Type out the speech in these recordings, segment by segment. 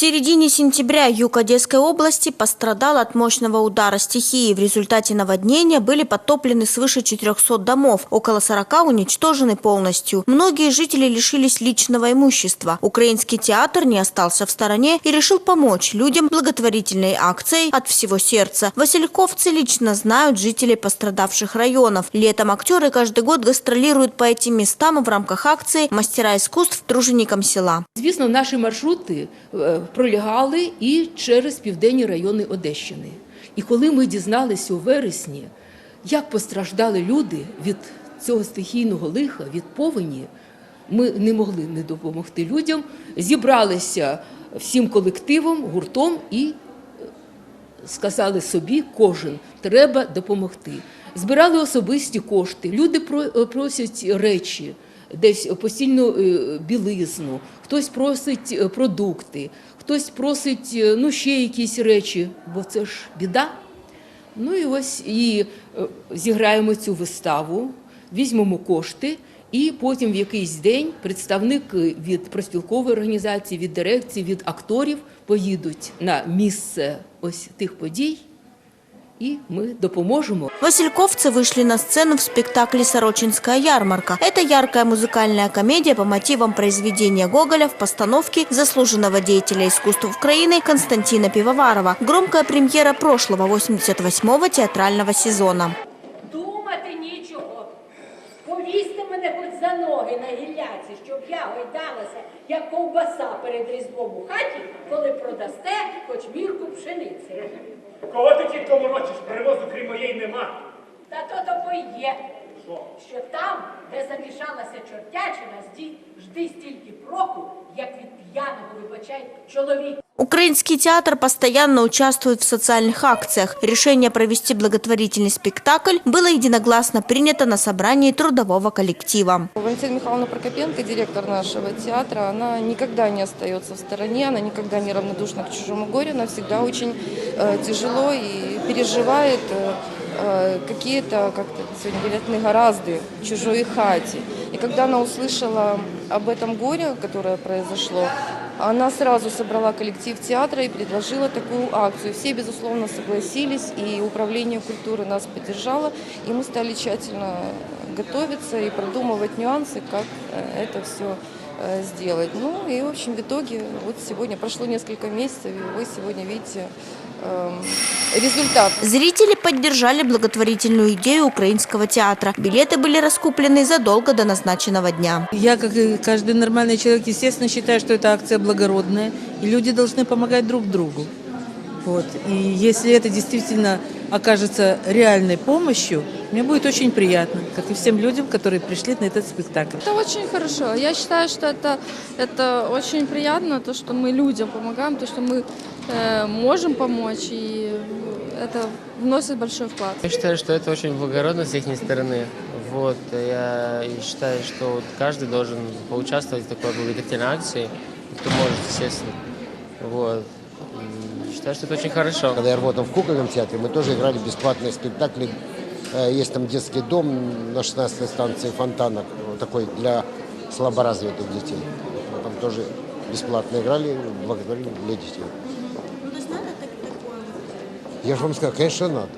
середине сентября юг Одесской области пострадал от мощного удара стихии. В результате наводнения были подтоплены свыше 400 домов, около 40 уничтожены полностью. Многие жители лишились личного имущества. Украинский театр не остался в стороне и решил помочь людям благотворительной акцией от всего сердца. Васильковцы лично знают жителей пострадавших районов. Летом актеры каждый год гастролируют по этим местам в рамках акции «Мастера искусств» труженикам села. Звісно, наші маршрути е, пролягали і через південні райони Одещини. І коли ми дізналися у вересні, як постраждали люди від цього стихійного лиха, від повені, ми не могли не допомогти людям. Зібралися всім колективом, гуртом і сказали собі, кожен треба допомогти. Збирали особисті кошти. Люди е, просять речі, десь постільну е, білизну, хтось просить е, продукти, хтось просить е, ну, ще якісь речі, бо це ж біда. Ну і ось і е, зіграємо цю виставу, візьмемо кошти, і потім в якийсь день представники від проспілкової організації, від дирекції, від акторів поїдуть на місце ось тих подій, і ми допоможемо. Васильковцы вышли на сцену в спектакле «Сорочинская ярмарка». Это яркая музыкальная комедия по мотивам произведения Гоголя в постановке заслуженного деятеля искусств Украины Константина Пивоварова. Громкая премьера прошлого 88-го театрального сезона. Мене хоч за ноги на гілляці, щоб я гойдалася, як ковбаса перед різдвом у хаті, коли продасте хоч мірку пшениці. Кого ти тітко морочиш? Привозу крім моєї нема. Та то то є, що там, де замішалася чортячина, жди стільки проку, як від п'яного, вибачай, чоловіка. Украинский театр постоянно участвует в социальных акциях. Решение провести благотворительный спектакль было единогласно принято на собрании трудового коллектива. Валентина Михайловна Прокопенко, директор нашего театра, она никогда не остается в стороне, она никогда не равнодушна к чужому горю, она всегда очень э, тяжело и переживает э, э, какие-то, как сегодня говорят, негоразды чужой хате. И когда она услышала об этом горе, которое произошло, она сразу собрала коллектив театра и предложила такую акцию. Все, безусловно, согласились, и Управление культуры нас поддержало, и мы стали тщательно готовиться и продумывать нюансы, как э, это все сделать. Ну и, в общем, в итоге, вот сегодня прошло несколько месяцев, и вы сегодня видите результат. Зрители поддержали благотворительную идею украинского театра. Билеты были раскуплены задолго до назначенного дня. Я, как и каждый нормальный человек, естественно, считаю, что эта акция благородная, и люди должны помогать друг другу. Вот. И если это действительно окажется реальной помощью, мне будет очень приятно, как и всем людям, которые пришли на этот спектакль. Это очень хорошо. Я считаю, что это, это очень приятно, то, что мы людям помогаем, то, что мы можем помочь, и это вносит большой вклад. Я считаю, что это очень благородно с их стороны. Вот, я считаю, что каждый должен поучаствовать в такой благотворительной акции, кто может, естественно. Вот. И считаю, что это очень хорошо. Когда я работал в кукольном театре, мы тоже играли бесплатные спектакли. Э, Есть там детский дом на 16-й станции Фонтанок, такой для слаборазвитых детей. Мы Там тоже бесплатно играли, благотворили для детей. Я же вам сказал, конечно, надо.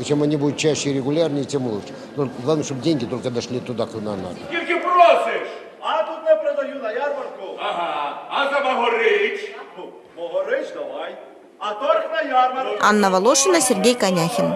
И чем они будут чаще и регулярнее, тем лучше. Но главное, чтобы деньги только дошли туда, куда надо. Скільки просиш? А тут не продаю на ярмарку. Ага, а за Багорич? Ну, Могорич, давай. А торг на ярмарку. Анна Волошина, Сергей Коняхин.